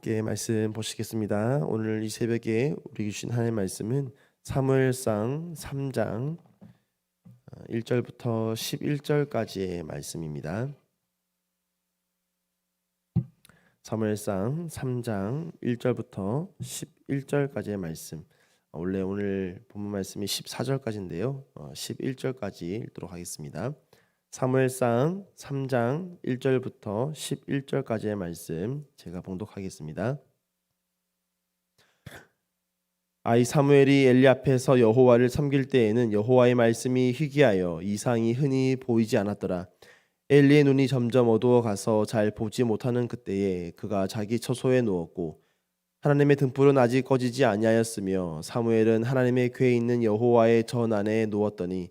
함께 말씀 보시겠습니다. 오늘 이 새벽에 우리 주신 하나님의 말씀은 사무엘상 3장 1절부터 11절까지의 말씀입니다. 사무엘상 3장 1절부터 11절까지의 말씀. 원래 오늘 본문 말씀이 14절까지인데요. 11절까지 읽도록 하겠습니다. 사무엘상 3장 1절부터 11절까지의 말씀 제가 봉독하겠습니다. 아이 사무엘이 엘리 앞에서 여호와를 섬길 때에는 여호와의 말씀이 희귀하여 이상이 흔히 보이지 않았더라. 엘리의 눈이 점점 어두워 가서 잘 보지 못하는 그때에 그가 자기 처소에 누웠고 하나님의 등불은 아직 꺼지지 아니하였으며 사무엘은 하나님의 궤에 있는 여호와의 전 안에 누웠더니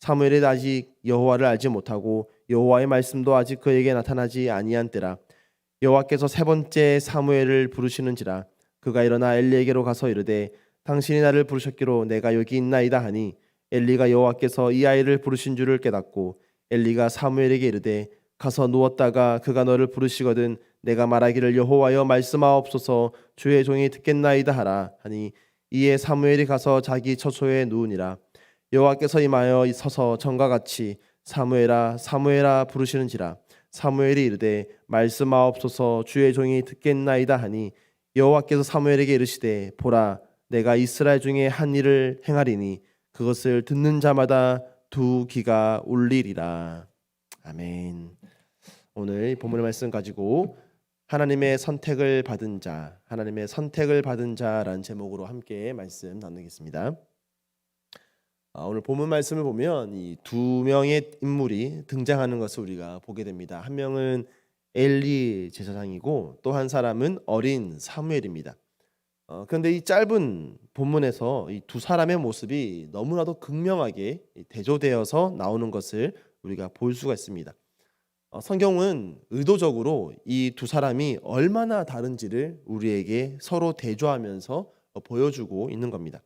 사무엘이 아직 여호와를 알지 못하고 여호와의 말씀도 아직 그에게 나타나지 아니한 때라. 여호와께서 세 번째 사무엘을 부르시는지라. 그가 일어나 엘리에게로 가서 이르되 당신이 나를 부르셨기로 내가 여기 있나이다 하니 엘리가 여호와께서 이 아이를 부르신 줄을 깨닫고 엘리가 사무엘에게 이르되 가서 누웠다가 그가 너를 부르시거든 내가 말하기를 여호와여 말씀하옵소서 주의 종이 듣겠나이다 하라 하니 이에 사무엘이 가서 자기 처소에 누우니라 여호와께서 임하여 서서 전과 같이 사무엘아 사무엘아 부르시는지라. 사무엘이 이르되 말씀하옵소서 주의 종이 듣겠나이다 하니 여호와께서 사무엘에게 이르시되 보라 내가 이스라엘 중에 한 일을 행하리니 그것을 듣는 자마다 두 귀가 울리리라. 아멘. 오늘 본문의 말씀 가지고 하나님의 선택을 받은 자 하나님의 선택을 받은 자라는 제목으로 함께 말씀 나누겠습니다. 아, 오늘 본문 말씀을 보면 이 두 명의 인물이 등장하는 것을 우리가 보게 됩니다. 한 명은 엘리 제사장이고 또 한 사람은 어린 사무엘입니다. 어, 그런데 이 짧은 본문에서 이 두 사람의 모습이 너무나도 극명하게 대조되어서 나오는 것을 우리가 볼 수가 있습니다. 어, 성경은 의도적으로 이 두 사람이 얼마나 다른지를 우리에게 서로 대조하면서 어, 보여주고 있는 겁니다.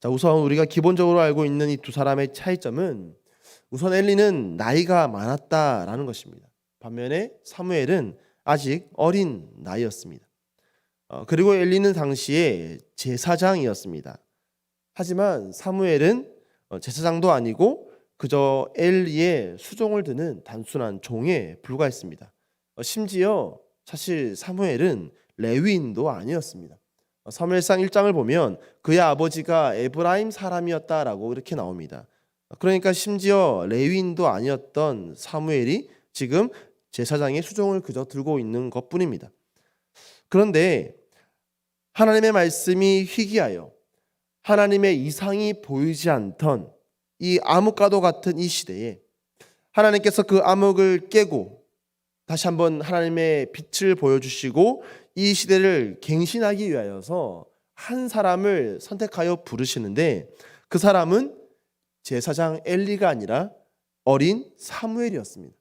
자, 우선 우리가 기본적으로 알고 있는 이 두 사람의 차이점은 우선 엘리는 나이가 많았다라는 것입니다. 반면에 사무엘은 아직 어린 나이였습니다. 어, 그리고 엘리는 당시에 제사장이었습니다. 하지만 사무엘은 어, 제사장도 아니고 그저 엘리의 수종을 드는 단순한 종에 불과했습니다. 어, 심지어 사실 사무엘은 레위인도 아니었습니다. 어, 사무엘상 1장을 보면 그의 아버지가 에브라임 사람이었다라고 이렇게 나옵니다. 그러니까 심지어 레위인도 아니었던 사무엘이 지금 제사장의 수종을 그저 들고 있는 것뿐입니다. 그런데 하나님의 말씀이 희귀하여 하나님의 이상이 보이지 않던 이 암흑과도 같은 이 시대에 하나님께서 그 암흑을 깨고 다시 한번 하나님의 빛을 보여주시고 이 시대를 갱신하기 위하여서 한 사람을 선택하여 부르시는데 그 사람은 제사장 엘리가 아니라 어린 사무엘이었습니다.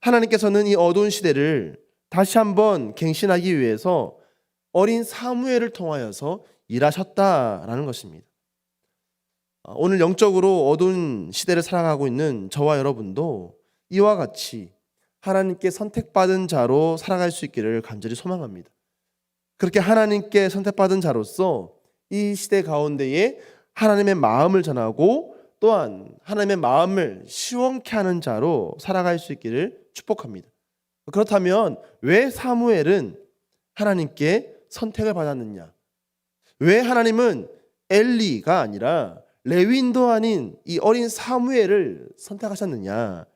하나님께서는 이 어두운 시대를 다시 한번 갱신하기 위해서 어린 사무엘을 통하여서 일하셨다라는 것입니다. 아, 오늘 영적으로 어두운 시대를 살아가고 있는 저와 여러분도 이와 같이 하나님께 선택받은 자로 살아갈 수 있기를 간절히 소망합니다. 그렇게 하나님께 선택받은 자로서 이 시대 가운데에 하나님의 마음을 전하고 또한 하나님의 마음을 시원케 하는 자로 살아갈 수 있기를 축복합니다. 그렇다면 왜 사무엘은 하나님께 선택을 받았느냐? 왜 하나님은 엘리가 아니라 레윈도 아닌 이 어린 사무엘을 선택하셨느냐?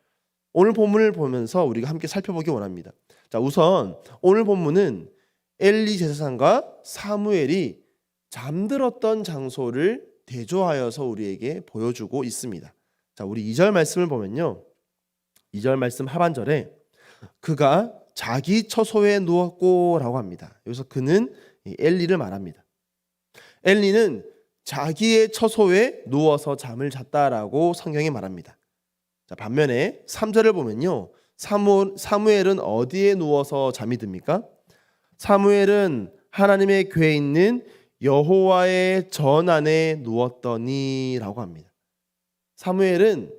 오늘 본문을 보면서 우리가 함께 살펴보기 원합니다. 자, 우선 오늘 본문은 엘리 제사장과 사무엘이 잠들었던 장소를 대조하여서 우리에게 보여주고 있습니다. 자, 우리 2절 말씀을 보면요. 2절 말씀 하반절에 그가 자기 처소에 누웠고라고 합니다. 여기서 그는 엘리를 말합니다. 엘리는 자기의 처소에 누워서 잠을 잤다라고 성경이 말합니다. 자, 반면에 3절을 보면요. 사무, 사무엘은 어디에 누워서 잠이 듭니까? 사무엘은 하나님의 궤에 있는 여호와의 전 안에 누웠더니라고 합니다. 사무엘은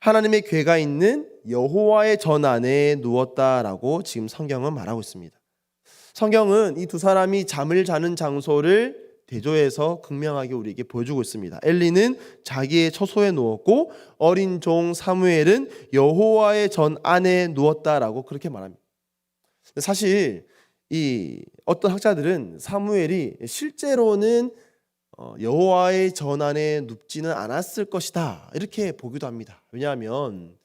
하나님의 궤가 있는 여호와의 전 안에 누웠다라고 지금 성경은 말하고 있습니다. 성경은 이 두 사람이 잠을 자는 장소를 대조해서 극명하게 우리에게 보여주고 있습니다. 엘리는 자기의 처소에 누웠고 어린 종 사무엘은 여호와의 전 안에 누웠다라고 그렇게 말합니다. 사실 이 어떤 학자들은 사무엘이 실제로는 어, 여호와의 전 안에 눕지는 않았을 것이다 이렇게 보기도 합니다. 왜냐하면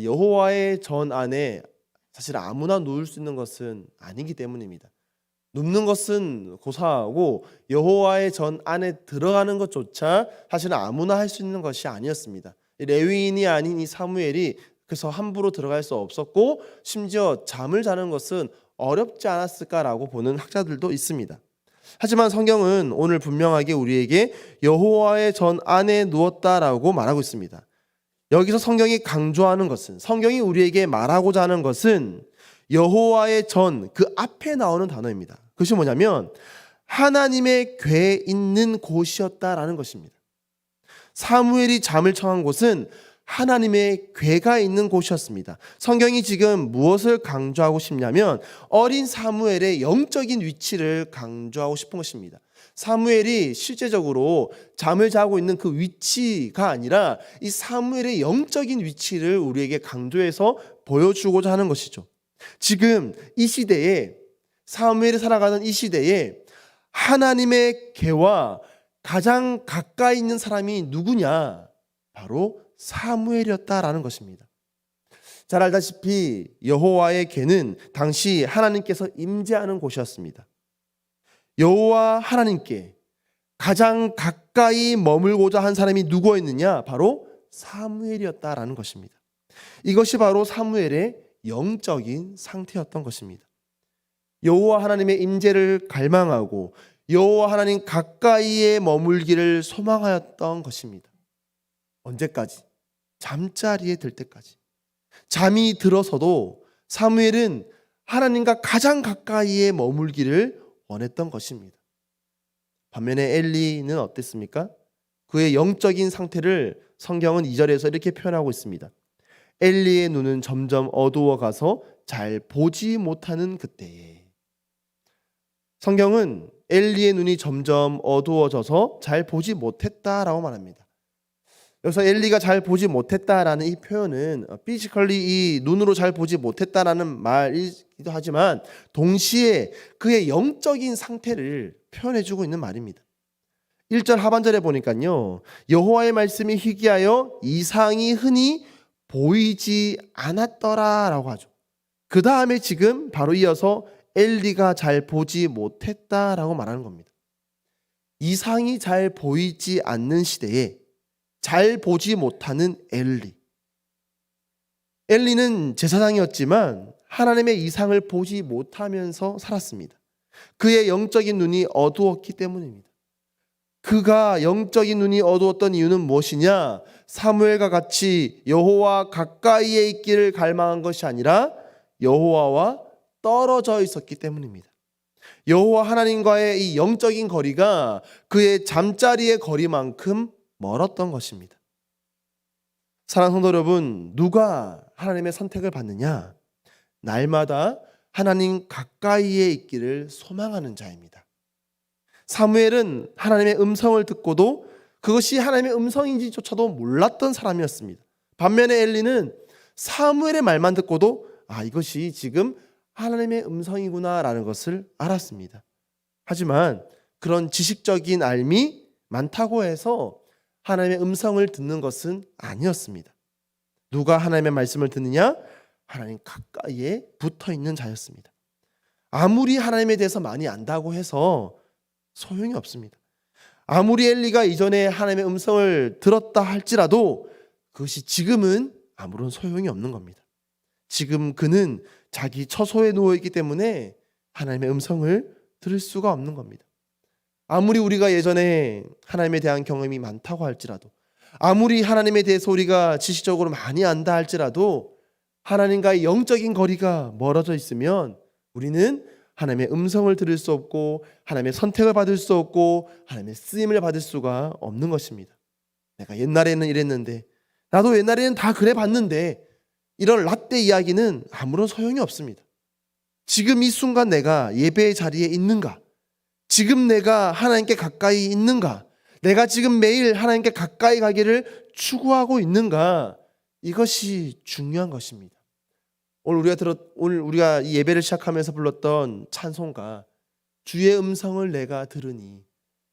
여호와의 전 안에 사실 아무나 누울 수 있는 것은 아니기 때문입니다. 눕는 것은 고사하고 여호와의 전 안에 들어가는 것조차 사실은 아무나 할 수 있는 것이 아니었습니다. 레위인이 아닌 이 사무엘이 그래서 함부로 들어갈 수 없었고 심지어 잠을 자는 것은 어렵지 않았을까라고 보는 학자들도 있습니다. 하지만 성경은 오늘 분명하게 우리에게 여호와의 전 안에 누웠다라고 말하고 있습니다. 여기서 성경이 강조하는 것은 성경이 우리에게 말하고자 하는 것은 여호와의 전 그 앞에 나오는 단어입니다. 그것이 뭐냐면 하나님의 궤에 있는 곳이었다라는 것입니다. 사무엘이 잠을 청한 곳은 하나님의 궤가 있는 곳이었습니다. 성경이 지금 무엇을 강조하고 싶냐면 어린 사무엘의 영적인 위치를 강조하고 싶은 것입니다. 사무엘이 실제적으로 잠을 자고 있는 그 위치가 아니라 이 사무엘의 영적인 위치를 우리에게 강조해서 보여주고자 하는 것이죠. 지금 이 시대에 사무엘이 살아가는 이 시대에 하나님의 궤와 가장 가까이 있는 사람이 누구냐? 바로 사무엘이었다라는 것입니다. 잘 알다시피 여호와의 궤는 당시 하나님께서 임재하는 곳이었습니다. 여호와 하나님께 가장 가까이 머물고자 한 사람이 누구였느냐? 바로 사무엘이었다라는 것입니다. 이것이 바로 사무엘의 영적인 상태였던 것입니다. 여호와 하나님의 임재를 갈망하고 여호와 하나님 가까이에 머물기를 소망하였던 것입니다. 언제까지? 잠자리에 들 때까지. 잠이 들어서도 사무엘은 하나님과 가장 가까이에 머물기를 원했던 것입니다. 반면에 엘리는 어땠습니까? 그의 영적인 상태를 성경은 2절에서 이렇게 표현하고 있습니다. 엘리의 눈은 점점 어두워 가서 잘 보지 못하는 그때에 성경은 엘리의 눈이 점점 어두워져서 잘 보지 못했다라고 말합니다. 여기서 엘리가 잘 보지 못했다라는 이 표현은 피지컬리 이 눈으로 잘 보지 못했다라는 말이기도 하지만 동시에 그의 영적인 상태를 표현해 주고 있는 말입니다. 1절 하반절에 보니까요. 여호와의 말씀이 희귀하여 이상이 흔히 보이지 않았더라라고 하죠. 그 다음에 지금 바로 이어서 엘리가 잘 보지 못했다라고 말하는 겁니다. 이상이 잘 보이지 않는 시대에 잘 보지 못하는 엘리. 엘리는 제사장이었지만 하나님의 이상을 보지 못하면서 살았습니다. 그의 영적인 눈이 어두웠기 때문입니다. 그가 영적인 눈이 어두웠던 이유는 무엇이냐? 사무엘과 같이 여호와 가까이에 있기를 갈망한 것이 아니라 여호와와 떨어져 있었기 때문입니다. 여호와 하나님과의 이 영적인 거리가 그의 잠자리의 거리만큼 멀었던 것입니다. 사랑하는 성도 여러분, 누가 하나님의 선택을 받느냐? 날마다 하나님 가까이에 있기를 소망하는 자입니다. 사무엘은 하나님의 음성을 듣고도 그것이 하나님의 음성인지조차도 몰랐던 사람이었습니다. 반면에 엘리는 사무엘의 말만 듣고도 아 이것이 지금 하나님의 음성이구나라는 것을 알았습니다. 하지만 그런 지식적인 알미 많다고 해서 하나님의 음성을 듣는 것은 아니었습니다. 누가 하나님의 말씀을 듣느냐? 하나님 가까이에 붙어 있는 자였습니다. 아무리 하나님에 대해서 많이 안다고 해서 소용이 없습니다. 아무리 엘리가 이전에 하나님의 음성을 들었다 할지라도 그것이 지금은 아무런 소용이 없는 겁니다. 지금 그는 자기 처소에 누워 있기 때문에 하나님의 음성을 들을 수가 없는 겁니다. 아무리 우리가 예전에 하나님에 대한 경험이 많다고 할지라도 아무리 하나님에 대해서 우리가 지식적으로 많이 안다 할지라도 하나님과의 영적인 거리가 멀어져 있으면 우리는 하나님의 음성을 들을 수 없고 하나님의 선택을 받을 수 없고 하나님의 쓰임을 받을 수가 없는 것입니다. 내가 옛날에는 이랬는데 나도 옛날에는 다 그래 봤는데 이런 라떼 이야기는 아무런 소용이 없습니다. 지금 이 순간 내가 예배의 자리에 있는가? 지금 내가 하나님께 가까이 있는가? 내가 지금 매일 하나님께 가까이 가기를 추구하고 있는가? 이것이 중요한 것입니다. 오늘 우리가 들었 오늘 우리가 이 예배를 시작하면서 불렀던 찬송가 주의 음성을 내가 들으니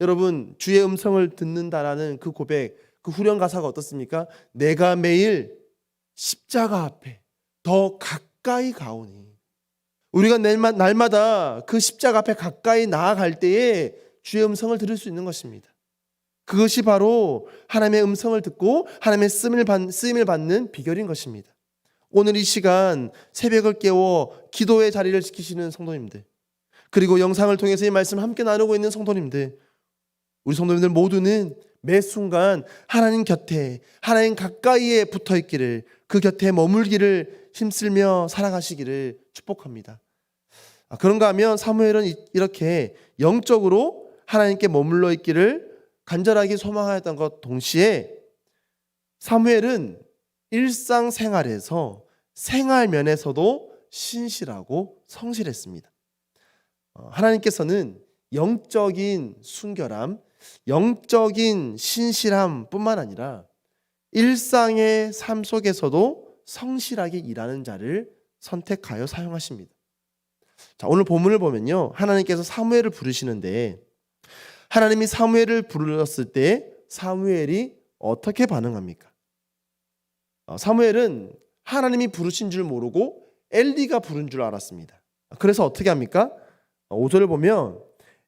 여러분 주의 음성을 듣는다라는 그 고백 그 후렴 가사가 어떻습니까? 내가 매일 십자가 앞에 더 가까이 가오니 우리가 날마, 날마다 그 십자가 앞에 가까이 나아갈 때에 주의 음성을 들을 수 있는 것입니다. 그것이 바로 하나님의 음성을 듣고 하나님의 쓰임을, 받, 쓰임을 받는 비결인 것입니다. 오늘 이 시간 새벽을 깨워 기도의 자리를 지키시는 성도님들 그리고 영상을 통해서 이 말씀 함께 나누고 있는 성도님들 우리 성도님들 모두는 매 순간 하나님 곁에 하나님 가까이에 붙어 있기를 그 곁에 머물기를 힘쓰며 살아가시기를 축복합니다. 아, 그런가 하면 사무엘은 이- 이렇게 영적으로 하나님께 머물러 있기를 간절하게 소망하였던 것 동시에 사무엘은 일상생활에서 생활 면에서도 신실하고 성실했습니다. 어, 하나님께서는 영적인 순결함, 영적인 신실함뿐만 아니라 일상의 삶 속에서도 성실하게 일하는 자를 선택하여 사용하십니다. 자, 오늘 본문을 보면요. 하나님께서 사무엘을 부르시는데 하나님이 사무엘을 부르셨을 때 사무엘이 어떻게 반응합니까? 어, 사무엘은 하나님이 부르신 줄 모르고 엘리가 부른 줄 알았습니다. 그래서 어떻게 합니까? 5절을 보면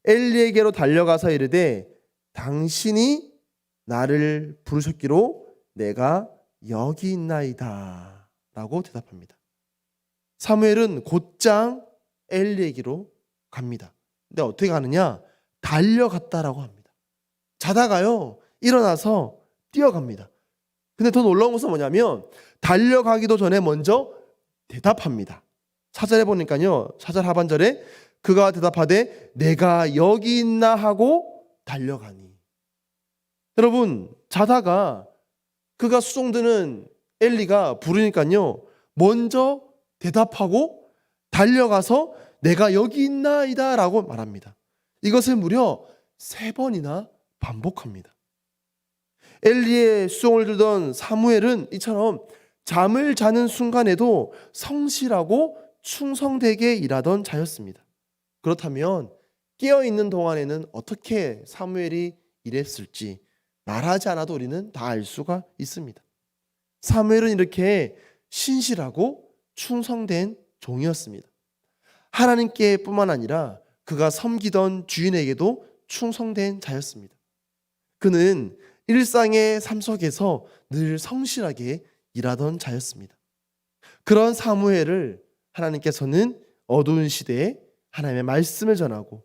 엘리에게로 달려가서 이르되 당신이 나를 부르셨기로 내가 여기 있나이다 라고 대답합니다. 사무엘은 곧장 엘리에게로 갑니다. 근데 어떻게 가느냐? 달려갔다라고 합니다. 자다가요 일어나서 뛰어갑니다. 근데 더 놀라운 것은 뭐냐면 달려가기도 전에 먼저 대답합니다. 사절에 보니까요 사절 하반절에 그가 대답하되 내가 여기 있나 하고 달려가니 여러분 자다가 그가 수종드는 엘리가 부르니까요 먼저 대답하고 달려가서 내가 여기 있나이다 라고 말합니다. 이것을 무려 세 번이나 반복합니다. 엘리의 수종을 들던 사무엘은 이처럼 잠을 자는 순간에도 성실하고 충성되게 일하던 자였습니다. 그렇다면 깨어 있는 동안에는 어떻게 사무엘이 일했을지 말하지 않아도 우리는 다 알 수가 있습니다. 사무엘은 이렇게 신실하고 충성된 종이었습니다. 하나님께뿐만 아니라 그가 섬기던 주인에게도 충성된 자였습니다. 그는 일상의 삶 속에서 늘 성실하게 일하던 자였습니다. 그런 사무엘을 하나님께서는 어두운 시대에 하나님의 말씀을 전하고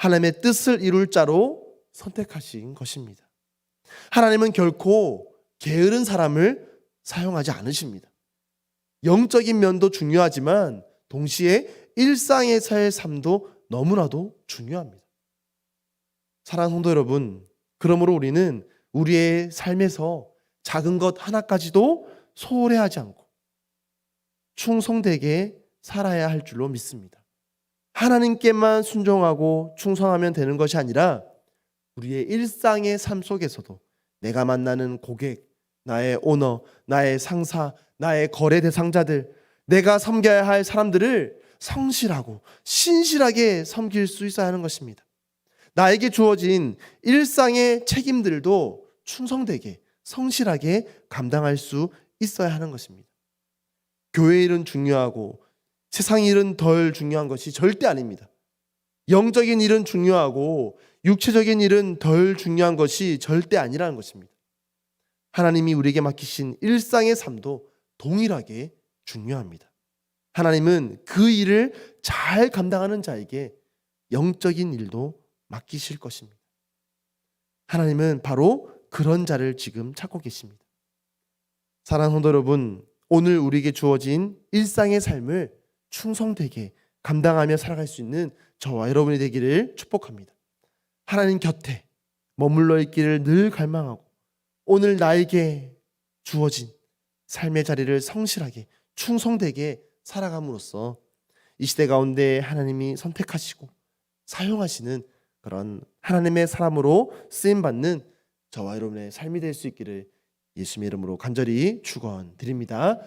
하나님의 뜻을 이룰 자로 선택하신 것입니다. 하나님은 결코 게으른 사람을 사용하지 않으십니다. 영적인 면도 중요하지만 동시에 일상에서의 삶도 너무나도 중요합니다. 사랑하는 성도 여러분, 그러므로 우리는 우리의 삶에서 작은 것 하나까지도 소홀해하지 않고 충성되게 살아야 할 줄로 믿습니다. 하나님께만 순종하고 충성하면 되는 것이 아니라 우리의 일상의 삶 속에서도 내가 만나는 고객, 나의 오너, 나의 상사, 나의 거래 대상자들, 내가 섬겨야 할 사람들을 성실하고 신실하게 섬길 수 있어야 하는 것입니다. 나에게 주어진 일상의 책임들도 충성되게 성실하게 감당할 수 있어야 하는 것입니다. 교회 일은 중요하고 세상 일은 덜 중요한 것이 절대 아닙니다. 영적인 일은 중요하고 육체적인 일은 덜 중요한 것이 절대 아니라는 것입니다. 하나님이 우리에게 맡기신 일상의 삶도 동일하게 중요합니다. 하나님은 그 일을 잘 감당하는 자에게 영적인 일도 맡기실 것입니다. 하나님은 바로 그런 자를 지금 찾고 계십니다. 사랑하는 성도 여러분, 오늘 우리에게 주어진 일상의 삶을 충성되게 감당하며 살아갈 수 있는 저와 여러분이 되기를 축복합니다. 하나님 곁에 머물러 있기를 늘 갈망하고 오늘 나에게 주어진 삶의 자리를 성실하게 충성되게 살아감으로써 이 시대 가운데 하나님이 선택하시고 사용하시는 그런 하나님의 사람으로 쓰임 받는 저와 여러분의 삶이 될 수 있기를 예수님의 이름으로 간절히 축원드립니다.